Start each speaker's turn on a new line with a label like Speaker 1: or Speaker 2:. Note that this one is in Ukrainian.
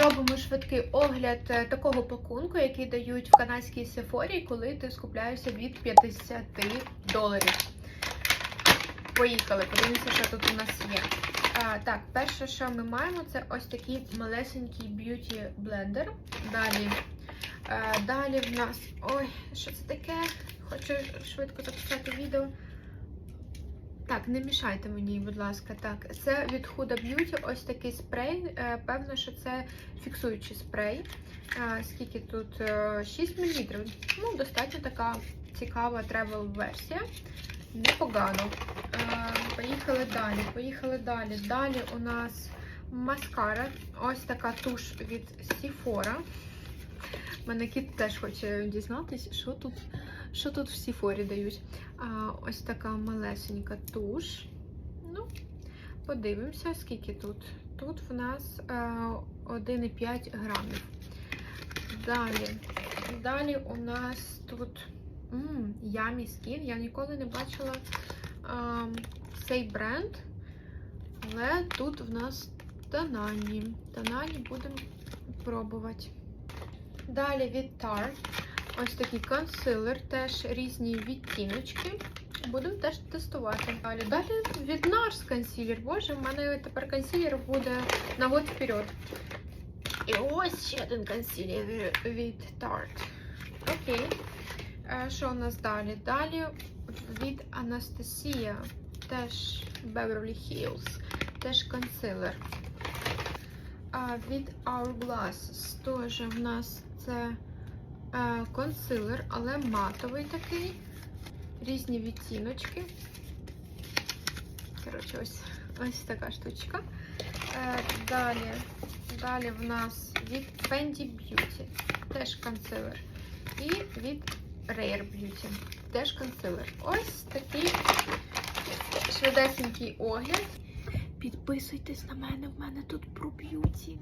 Speaker 1: Зробимо швидкий огляд е, такого пакунку, який дають в канадській Сефорі, коли ти скупляєшся від 50 доларів. Поїхали, подивимося, що тут у нас є. А, так, перше, що ми маємо, це ось такий малесенький б'юті блендер. Далі, е, далі в нас. Ой, що це таке? Хочу швидко записати відео. Так, не мішайте мені, будь ласка. Так, це від Huda Beauty ось такий спрей. Е, Певно, що це фіксуючий спрей. Е, Скільки тут? Е, 6 мл. Ну, достатньо така цікава тревел-версія. Непогано. Е, Поїхали далі. Поїхали далі. Далі у нас маскара. Ось така туш від Sephora. Мене кіт теж хоче дізнатися, що тут, що тут в Сіфорі дають. А, ось така малесенька туш. Ну, подивимося, скільки тут. Тут в нас е, 1,5 грамів. Далі. Далі у нас тут м, Yummy Skin. Я ніколи не бачила а, цей бренд. Але тут в нас Танані. Танані будемо пробувати. Далі від Tarte. Ось такий консилер, теж різні відтіночки. Будемо теж тестувати. Далі Далі від NARS консилер. Боже, в мене тепер консилер буде на год вперед. І ось ще один консилер від Tarte. Окей. Е, Що у нас далі? Далі від Anastasia. Теж Beverly Hills. Теж консилер. А від Hourglass теж в нас це консилер, але матовий такий. Різні відтіночки. Коротше, ось, ось така штучка. Е, далі, далі в нас від Fendi Beauty. Теж консилер. І від Rare Beauty. Теж консилер. Ось такий швидесенький огляд. Підписуйтесь на мене, в мене тут про б'юті.